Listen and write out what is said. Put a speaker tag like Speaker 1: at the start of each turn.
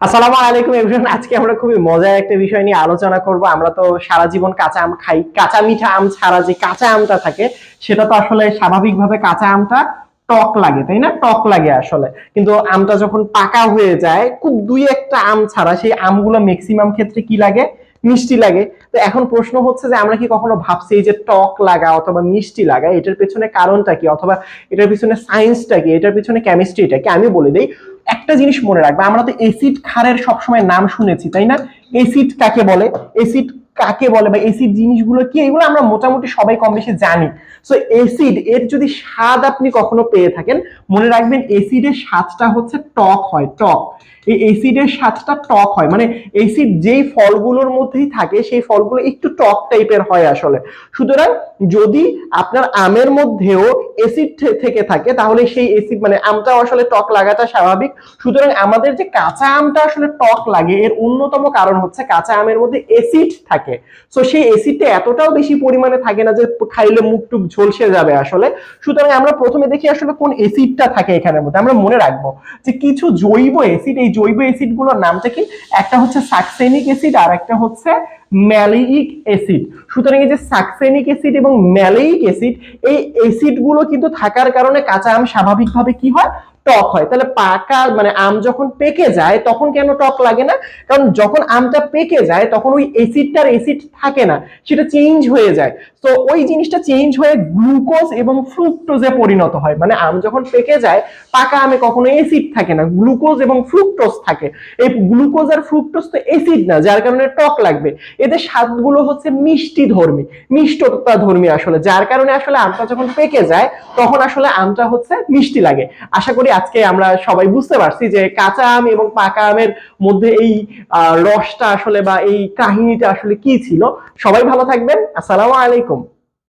Speaker 1: আসসালামু আলাইকুম এভরিওয়ান আজকে আমরা খুবই মজার একটা বিষয় নিয়ে আলোচনা করব। আমরা তো সারা জীবন কাঁচা আম খাই। কাঁচা মিঠা আম ছাড়া যে কাঁচা আমটা থাকে, সেটা তো আসলে স্বাভাবিকভাবে কাঁচা আমটা টক লাগে, তাই না? টক লাগে আসলে। কিন্তু আমটা যখন পাকা হয়ে যায়, খুব দুই একটা আম ছাড়া সেই আমগুলো ম্যাক্সিমাম ক্ষেত্রে কি লাগে? মিষ্টি লাগে। তো এখন প্রশ্ন হচ্ছে যে আমরা কি কখনো ভাবছি এই যে টক লাগা অথবা মিষ্টি লাগা, এটার পেছনে কারণটা কি? অথবা এটার পিছনে সায়েন্সটা কি? এটার পিছনে কেমিস্ট্রিটা কি? আমি বলে দিই, একটা জিনিস মনে রাখবে, আমরা তো এসিড ক্ষারের সবসময় নাম শুনেছি, তাই না? এসিড কাকে বলে? এসিড কাকে বলে বা এসিড জিনিসগুলো কি, এগুলো আমরা মোটামুটি সবাই কম বেশি জানি। সো এসিড এর যদি স্বাদ আপনি কখনো পেয়ে থাকেন, মনে রাখবেন এসিডের স্বাদটা হচ্ছে টক হয়, টক। এই এসিডের স্বাদটা টক হয়। মানে এসিড যেই ফলগুলোর মধ্যেই থাকে, সেই ফলগুলো একটু টক টাইপের হয় আসলে। সুতরাং যদি আপনার আমের মধ্যেও এসিড থেকে থাকে, তাহলে সেই এসিড মানে আমটা আসলে টক লাগাটা স্বাভাবিক। সুতরাং আমাদের যে কাঁচা আমটা আসলে টক লাগে, এর অন্যতম কারণ হচ্ছে কাঁচা আমের মধ্যে এসিড থাকে। সো সেই এসিডটা এতটাও বেশি পরিমাণে থাকে না যে খাইলে মুখ টুক ঝলসে যাবে আসলে। সুতরাং আমরা প্রথমে দেখি আসলে কোন এসিডটা থাকে এখানের মধ্যে। আমরা মনে রাখব যে কিছু জৈব এসিড এই জৈব এসিডগুলোর নামটা কি একটা হচ্ছে সাকসেনিক অ্যাসিড আর একটা হচ্ছে ম্যালিক অ্যাসিড সুতরাং এই যে সাকসেনিক অ্যাসিড এবং ম্যালেইক অ্যাসিড এই অ্যাসিডগুলো কিন্তু থাকার কারণে কাঁচা আম স্বাভাবিকভাবে কি হয়? টক হয়। তাহলে পাকা মানে আম যখন পেকে যায়, তখন কেন টক লাগে না? কারণ যখন আমটা পেকে যায়, তখন ওই অ্যাসিডটার অ্যাসিড থাকে না, সেটা চেঞ্জ হয়ে যায়। তো ওই জিনিসটা চেঞ্জ হয়ে গ্লুকোজ এবং ফ্রুক্টোজে পরিণত হয়। মানে আম যখন পেকে যায়, পাকা আমে কখনো অ্যাসিড থাকে না গ্লুকোজ এবং ফ্রুক্টোজ থাকে। এই গ্লুকোজ আর ফ্রুক্টোজ তো অ্যাসিড না, যার কারণে টক লাগবে। এদের স্বাদগুলো হচ্ছে মিষ্টি ধর্মী, মিষ্টতা ধর্মী আসলে। যার কারণে আসলে আমটা যখন পেকে যায়, তখন আসলে আমটা হচ্ছে মিষ্টি লাগে। আশা করি আজকে আমরা সবাই বুঝতে পারছি যে কাঁচা আম এবং পাকা আমের মধ্যে এই রসটা আসলে বা এই কাহিনীটা আসলে কি ছিল। সবাই ভালো থাকবেন। আসসালামু আলাইকুম।